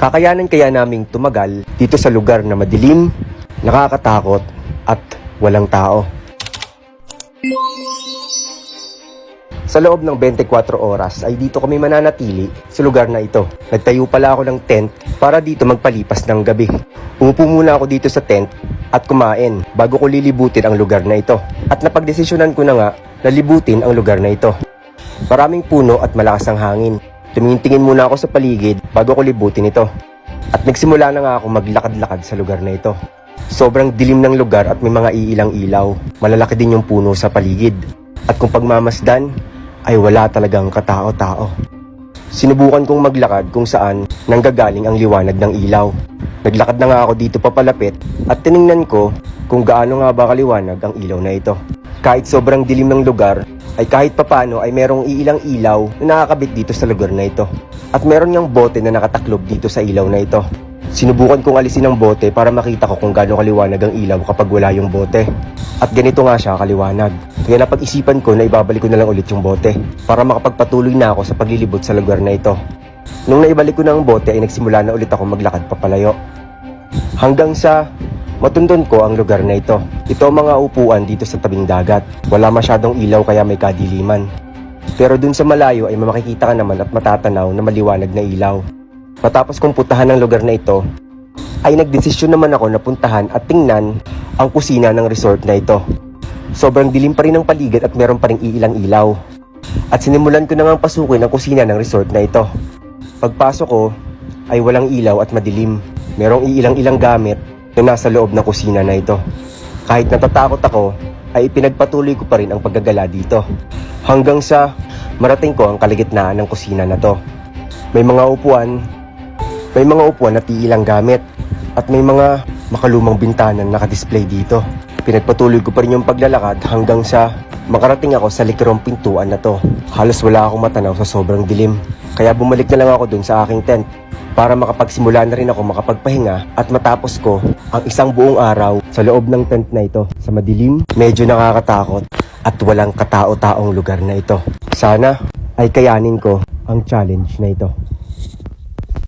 Kakayanan kaya naming tumagal dito sa lugar na madilim, nakakatakot at walang tao. Sa loob ng 24 oras ay dito kami mananatili sa lugar na ito. Nagtayo pala ako ng tent para dito magpalipas ng gabi. Umupo muna ako dito sa tent at kumain bago ko lilibutin ang lugar na ito. At napagdesisyonan ko na nga na libutin ang lugar na ito. Maraming puno at malakas ang hangin. Tumingin-tingin muna ako sa paligid bago ko libutin ito. At nagsimula na nga ako maglakad-lakad sa lugar na ito. Sobrang dilim ng lugar at may mga iilang ilaw. Malalaki din yung puno sa paligid. At kung pagmamasdan, ay wala talagang katao-tao. Sinubukan kong maglakad kung saan nanggagaling ang liwanag ng ilaw. Naglakad na nga ako dito papalapit at tiningnan ko kung gaano nga ba kaliwanag ang ilaw na ito. Kahit sobrang dilim ng lugar, ay kahit papano ay merong iilang ilaw na nakakabit dito sa lugar na ito. At meron niyang bote na nakataklob dito sa ilaw na ito. Sinubukan kong alisin ang bote para makita ko kung gaano kaliwanag ang ilaw kapag wala yung bote. At ganito nga siya kaliwanag. Kaya napag-isipan ko na ibabalik ko na lang ulit yung bote para makapagpatuloy na ako sa paglilibot sa lugar na ito. Nung naibalik ko na ang bote ay nagsimula na ulit ako maglakad papalayo. Hanggang sa matundon ko ang lugar na ito. Ito mga upuan dito sa tabing dagat. Wala masyadong ilaw kaya may kadiliman. Pero dun sa malayo ay makikita ka naman at matatanaw na maliwanag na ilaw. Matapos kong putahan ang lugar na ito, ay nagdesisyon naman ako na puntahan at tingnan ang kusina ng resort na ito. Sobrang dilim pa rin ang paligid at meron pa rin iilang ilaw. At sinimulan ko na ngang pasukin ang kusina ng resort na ito. Pagpasok ko ay walang ilaw at madilim. Merong iilang-ilang gamit na nasa loob ng kusina na ito. Kahit natatakot ako, ay ipinagpatuloy ko pa rin ang paggagala dito. Hanggang sa marating ko ang kaligitnaan ng kusina na to. May mga upuan, may mga upuan at iilang gamit at may mga makalumang bintana na nakadisplay dito. Pinagpatuloy ko pa rin yung paglalakad hanggang sa makarating ako sa likirong pintuan na to. Halos wala akong matanaw sa sobrang dilim. Kaya bumalik na lang ako dun sa aking tent para makapagsimula na rin ako makapagpahinga at matapos ko ang isang buong araw sa loob ng tent na ito sa madilim, medyo nakakatakot at walang katao-taong lugar na ito. Sana ay kayanin ko ang challenge na ito.